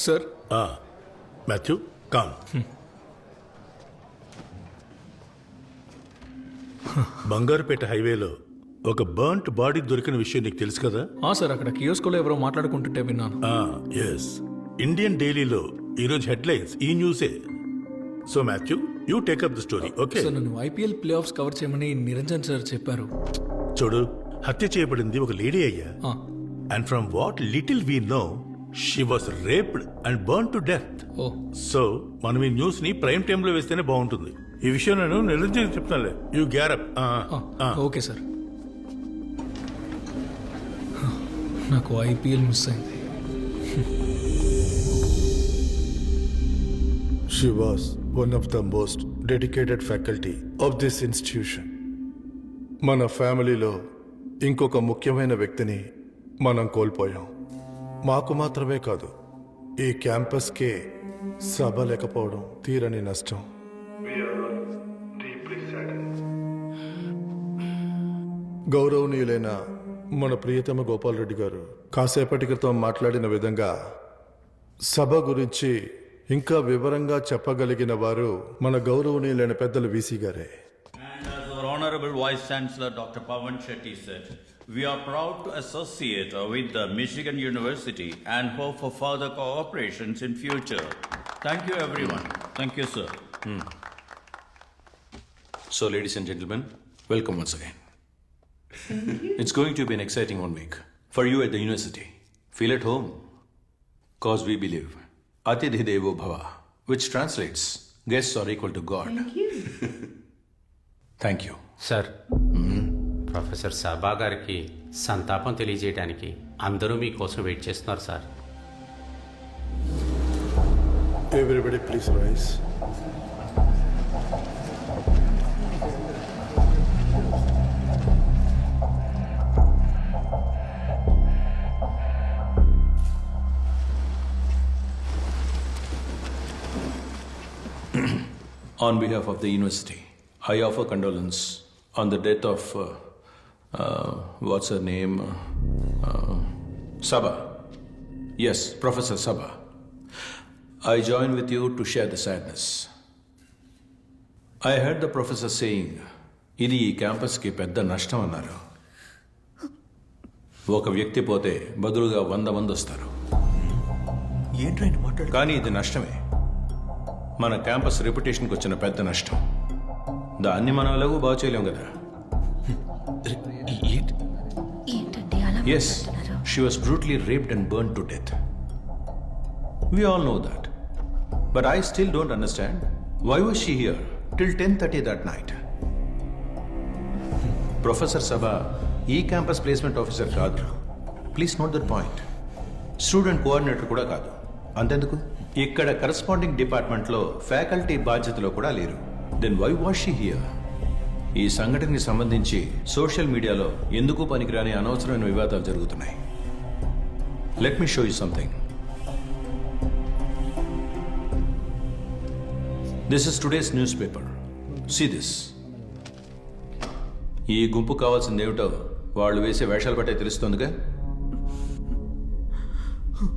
Sir. Matthew com. Bangarupet హైవేలో ఒక burnt body దొరికిన విషయం నీకు తెలుసు కదా? ఆ సార్ అక్కడ కియోస్కోలో ఎవరో మాట్లాడుకుంటుంటే విన్నాను. ఎస్ ఇండియన్ డైలీలో ఈరోజు హెడ్లైన్స్ ఈ న్యూసే. So Mathew you take up the story okay? Sir నన్ను ఐపీఎల్ ప్లే ఆఫ్స్ కవర్ చేయమని నిరంజన్ సార్ చెప్పారు. చూడు హత్య చేయబడింది ఒక లేడీ అయ్యా. And from what little we know she was raped and burn to death oh. So మనం ఈ న్యూస్ని ప్రైమ్ టైమ్లో వేస్తేనే బాగుంటుంది. ఈ విషయం నేను Niranjan చెప్తానులే. You got up okay sir. నాకు ఐపీఎల్ మిస్ అయింది. She was one of the most dedicated faculty of this institution. మన ఫ్యామిలీలో ఇంకొక ముఖ్యమైన వ్యక్తిని మనం కోల్పోయాం. మాకు మాత్రమే కాదు ఈ క్యాంపస్కే సభ లేకపోవడం తీరని నష్టం గౌరవనీయులైన మన ప్రియతమ గోపాలరెడ్డి గారు కాసేపటి క్రితం మాట్లాడిన విధంగా సభ గురించి ఇంకా వివరంగా చెప్పగలిగిన వారు మన గౌరవనీయులైన పెద్దలు వీసీ గారే Honorable Vice Chancellor Dr. Pavan Shetty said, we are proud to associate with the Michigan University and hope for further cooperations in future. Thank you, everyone. Thank you, sir. Hmm. So, ladies and gentlemen, welcome once again. it's going to be an exciting one week for you at the university. Feel at home, cause we believe Atidhi Devo Bhava, which translates guests are equal to God. Thank you. Thank you. Sir professor Saba గారికి సంతాపం తెలియజేయడానికి అందరూ మీకోసం wait చేస్తున్నారు sir. Everybody please rise on behalf of the university I offer condolence on the death of uh, what's her name? Uh, Sabha. Yes, Professor Sabha. I join with you to share the sadness. I heard the professor saying, ఇది ఈ క్యాంపస్కి పెద్ద నష్టం అన్నారు ఒక వ్యక్తి పోతే బదులుగా వంద మంది వస్తారు కానీ ఇది నష్టమే మన క్యాంపస్ రెప్యుటేషన్కి వచ్చిన పెద్ద నష్టం దాన్ని మనం ఎలాగో బాగు చేయలేం కదా ఎస్ మాట్లాడుతున్నారు? She was brutally raped and burn to death we all know that but I still don't understand why was she here till ten thirty that night professor Sabha ఈ క్యాంపస్ ప్లేస్మెంట్ ఆఫీసర్ కాదు please note that point student coordinator కూడా కాదు. అంతెందుకు? ఇక్కడ corresponding డిపార్ట్మెంట్లో faculty బాధ్యతలో కూడా లేరు. Then why was she here ఈ సంఘటనకి సంబంధించి సోషల్ మీడియాలో ఎందుకు పనికిరాని అనవసరమైన వివాదాలు జరుగుతున్నాయి. Let me show you something this is today's news paper see this ఈ గుంపు కావాల్సింది ఏమిటో వాళ్ళు వేసే వేషాలు బట్టే తెలుస్తుందిగా?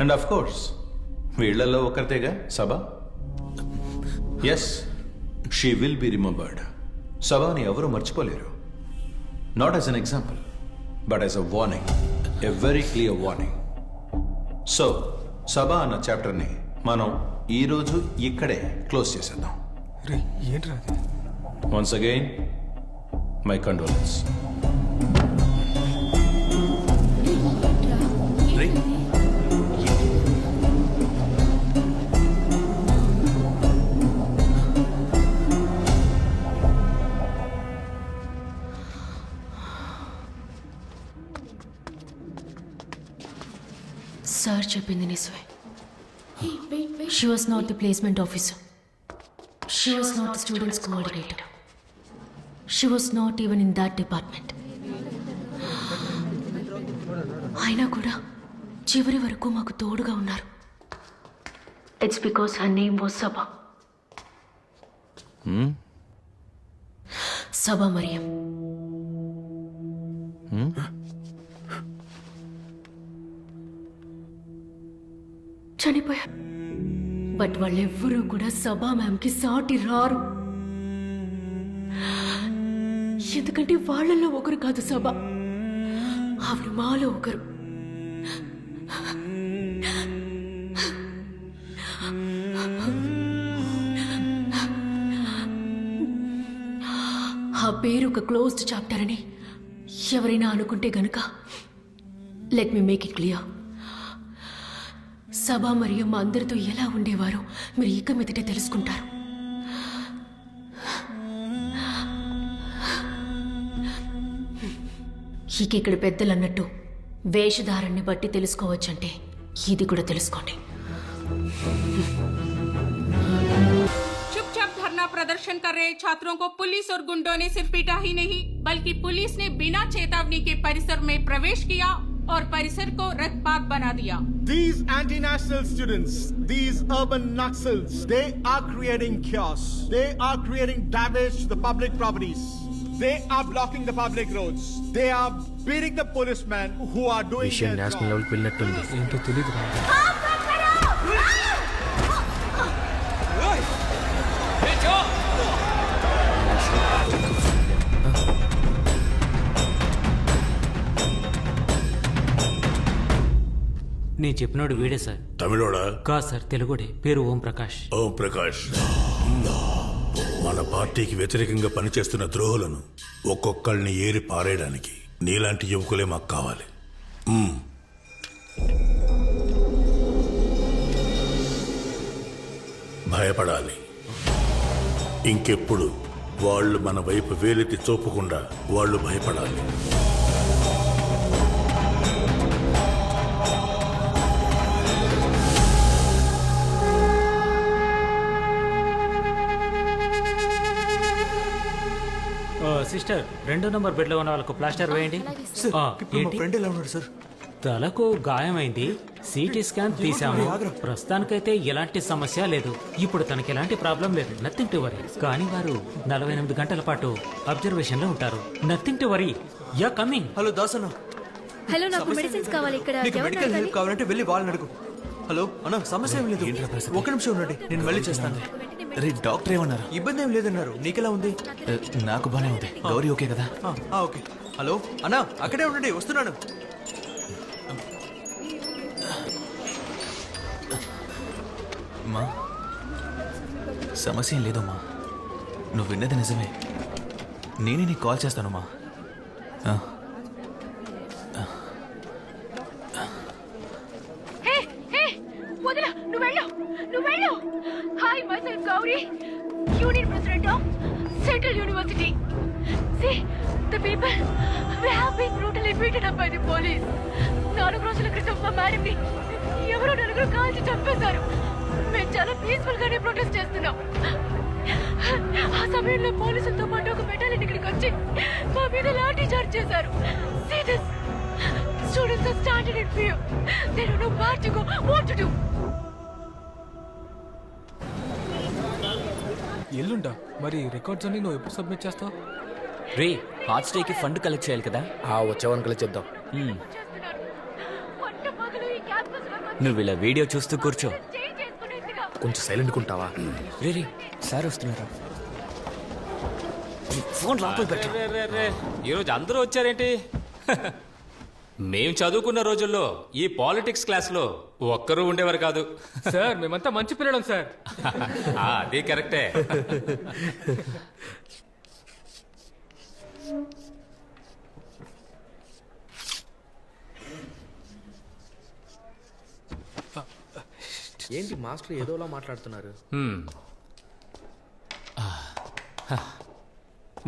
అండ్ ఆఫ్ కోర్స్ వీళ్ళలో ఒకరితేగా Sabha? Yes she will be remembered సభని ఎవరు మర్చిపోలేరు. Not as an example but as a warning a very clear warning so Sabha అన్న చాప్టర్ని మనం ఈరోజు ఇక్కడే క్లోజ్ చేసేద్దాం. రే ఏంట్రా అది? Once again my condolence sir చెప్పింది నిజమే she was not the placement officer she was not the students coordinator she was not even in that department అయినా కూడా చివరి వరకు మాకు తోడుగా ఉన్నారు. It's because her name was Sabha Sabha Maryam చనిపోయారు. బట్ వాళ్ళెవ్వరూ కూడా సభా మ్యామ్కి సాటి రారు. ఎందుకంటే వాళ్ళల్లో ఒకరు కాదు సభ. ఆవిడ మాలో ఒకరు. ఆ పేరు ఒక క్లోజ్డ్ చాప్టర్ అని ఎవరైనా అనుకుంటే గనుక let me make it clear సభ మరియు మా అందరితో ఎలా ఉండేవారో మీరు ఇక మీదటే తెలుసుకుంటారు ఇక ఇక్కడ పెద్దలు అన్నట్టు వేషధారాన్ని బట్టి తెలుసుకోవచ్చంటే ఇది కూడా తెలుసుకోండి चुपचाप धरना प्रदर्शन कर रहे छात्रों को पुलिस और गुंडों ने सिर्फ पीटा ही नहीं बल्कि पुलिस ने बिना चेतावनी के परिसर में प्रवेश किया और परिसर को रक्तपात बना दिया These anti-national students, these urban Naxals, they are creating chaos. They are creating damage to the public properties. They are blocking the public roads. They are beating the policemen who are doing విషయం their national job. లెవెల్కి వెళ్ళినట్టుంది ఏంటో తెలియదు నేను చెప్పినోడు వీడే sir. తమిళోడా? కాదు sir తెలుగుడే. పేరు ఓం ప్రకాష్. ఓం ప్రకాష్. మన పార్టీకి వ్యతిరేకంగా పనిచేస్తున్న ద్రోహులను ఒక్కొక్కళ్ళని ఏరి పారేయడానికి నీలాంటి యువకులే మాకు కావాలి. మ్మ్. భయపడాలి. ఇంకెప్పుడు వాళ్ళు మన వైపు వేలెత్తి చూపకుండా వాళ్ళు భయపడాలి. సిస్టర్ రెండో నంబర్ బెడ్లో ఉన్న వాళ్ళకు ప్లాస్టర్ వేయండి. ఆ, ఏంటి? ఫ్రెండ్ ఎలా ఉన్నాడు సార్? తలకు గాయమైంది. సిటీ స్కాన్ తీసాము ప్రస్తుతానికైతే ఎలాంటి సమస్య లేదు. ఇప్పుడు తనకి ఎలాంటి ప్రాబ్లం లేదు. నథింగ్ టు వరీ కానీ వారు నలభై ఎనిమిది గంటల పాటు అబ్జర్వేషన్లో ఉంటారు. Nothing to worry ya coming hello Das అన్న హలో నాకు మెడిసిన్స్ కావాలి ఇక్కడ. నీకు మెడికల్ హెల్ప్ కావాలంటే వెళ్ళి వాళ్ళని అడుగు. హలో అన్న సమస్య ఏం లేదు. ఒక నిమిషం ఉండండి. నేను మళ్ళీ చేస్తాను. రే డాక్టర్ ఏమన్నారు? ఇబ్బంది ఏం లేదన్నారు. నీకెలా ఉంది? నాకు బానే ఉంది. గౌరీ ఓకే కదా? ఓకే. హలో? అన్నా అక్కడే ఉండండి వస్తున్నాను. మా సమస్య ఏం లేదమ్మా నువ్వు విన్నది నిజమే. నేనే నీకు కాల్ చేస్తానమ్మా ఆ, నలుగురు కాల్చి చంపేశారు. మేము చాలా పీస్ఫుల్ గానే ప్రొటెస్ట్ చేస్తున్నాం. ఆ సమయంలో పోలీసులతో పాటు ఒక బెటాలియన్ ఇక్కడికి వచ్చి మా మీద లాఠీ చార్జ్ చేశారు. Fear. They don't know where to go, what to do. ఎల్లుండా? మరి రికార్డ్స్ అన్ని నువ్వు ఎప్పుడు సబ్మిట్ చేస్తావు? రే హార్ట్ స్టేకి ఫండ్ కలెక్ట్ చేయాలి కదా? ఆ వచ్చేవాళ్ళని కలిసి చేద్దాం చేస్తున్నారు. పట్ట పగలు ఈ క్యాంపస్లో నువ్వు ఇలా వీడియో చూస్తూ కూర్చో. కొంచెం సైలెంట్ ఉంటావా? రే రే సార్ వస్తున్నారా. ఫోన్ లోపల పెట్టు. ఈరోజు అందరూ వచ్చారేంటి? మేం చదువుకున్న రోజుల్లో ఈ పాలిటిక్స్ క్లాస్లో ఒక్కరూ ఉండేవారు కాదు. సార్ మేమంతా మంచి పిల్లలం సార్. ఆ, అది కరెక్టే. ఏంటి మాస్టర్ ఏదోలా మాట్లాడుతున్నారు.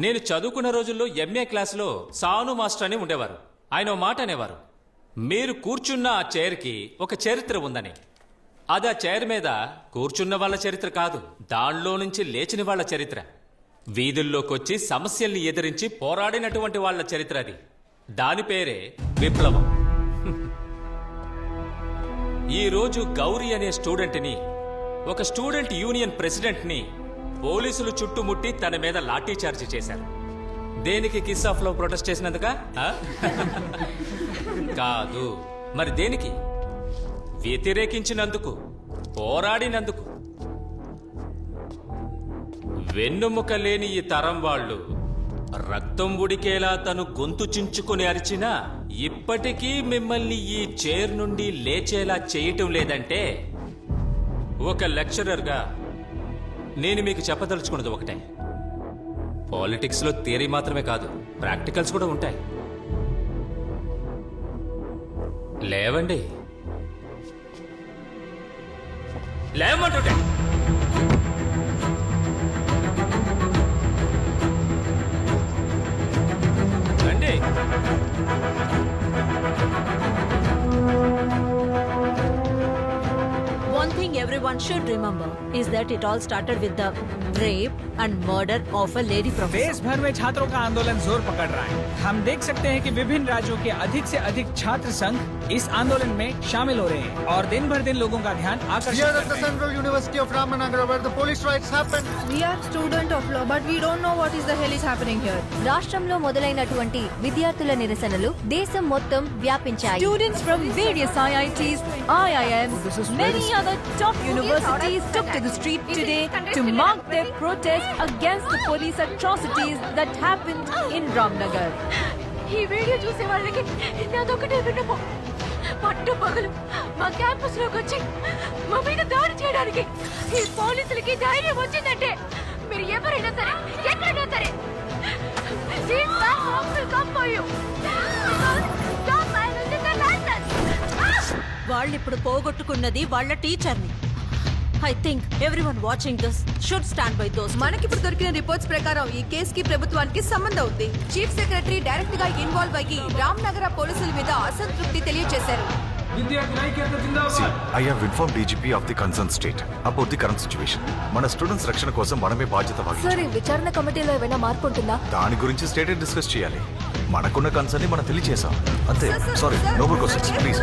నేను చదువుకున్న రోజుల్లో ఎంఏ క్లాస్లో సాను మాస్టర్ అని ఉండేవారు. ఆయన ఓ మాట అనేవారు. మీరు కూర్చున్న ఆ చైర్కి ఒక చరిత్ర ఉందని. అది ఆ చైర్ మీద కూర్చున్న వాళ్ళ చరిత్ర కాదు దానిలో నుంచి లేచిన వాళ్ళ చరిత్ర. వీధుల్లోకొచ్చి సమస్యల్ని ఎదిరించి పోరాడినటువంటి వాళ్ళ చరిత్ర అది. దాని పేరే విప్లవం. ఈరోజు గౌరీ అనే స్టూడెంట్ని ఒక స్టూడెంట్ యూనియన్ ప్రెసిడెంట్ని పోలీసులు చుట్టుముట్టి తన మీద లాఠీ చార్జ్ చేశారు. దేనికి కిస్ ఆఫ్లో ప్రొటెస్ట్ చేసినందుక? కాదు. మరి దేనికి? వ్యతిరేకించినందుకు పోరాడినందుకు. వెన్నుముక లేని ఈ తరం వాళ్ళు రక్తం ఉడికేలా తను గొంతు చించుకుని అరిచినా ఇప్పటికీ మిమ్మల్ని ఈ చైర్ నుండి లేచేలా చేయటం లేదంటే ఒక లెక్చరర్గా నేను మీకు చెప్పదలుచుకున్నది ఒకటే. పాలిటిక్స్లో థియరీ మాత్రమే కాదు ప్రాక్టికల్స్ కూడా ఉంటాయి. లేవండి. లేవమంటుంటే. Should remember is that it all started with the rape and murder of a lady professor. देश भर में छात्रों का आंदोलन जोर पकड़ रहा है हम देख सकते हैं कि विभिन्न राज्यों के अधिक से अधिक छात्र संघ इस आंदोलन में शामिल हो रहे हैं और दिन भर दिन लोगों का ध्यान आकर्षित Here कर at the रहे हैं Central University of Ramanagara, where the police riots happened. We are student of law, but we don't know what is the hell is happening here. రాష్ట్రంలో మొదలైనటువంటి విద్యార్థుల నిరసనలు దేశం మొత్తం వ్యాపించాయి Students from various IITs, IIMs, many other top universities took to the street today to mark their protest against the police atrocities that happened in Ramnagar. ఈ video చూసే వాళ్ళకి నాదొకటే విన్నపం పట్టు పగలు మా క్యాంపస్లోకి వచ్చి మా మీద దాడి చేయడానికి ఈ పోలీసులకి ధైర్యం వచ్చిందంటే మీరు ఎవరైనా సరే ఎక్కడైనా సరే. వాళ్ళిప్పుడు పోగొట్టుకున్నది వాళ్ళ టీచర్ని I think everyone watching this should stand by those మనకిప్పుడు దొరికిన రిపోర్ట్స్ ప్రకారం ఈ కేసుకి ప్రభుత్వానికి సంబంధం ఉంది. చీఫ్ సెక్రటరీ డైరెక్ట్గా ఇన్వాల్వ్ అయ్యి రామ్ నగర పోలీసుల మీద అసంతృప్తి తెలియజేశారు I have inform DGP of the concern state about the current situation మన స్టూడెంట్స్ రక్షణ కోసం మనమే బాధ్యత వహించాలి. ఈ విచారణ కమిటీలో ఏమైనా మార్పు ఉంటుందా? దాని గురించి స్టేట్ డిస్కస్ చేయాలి. మనకున్న కన్సర్న్ని మనం తెలియజేసాం అంతే. Sorry Nobel questions please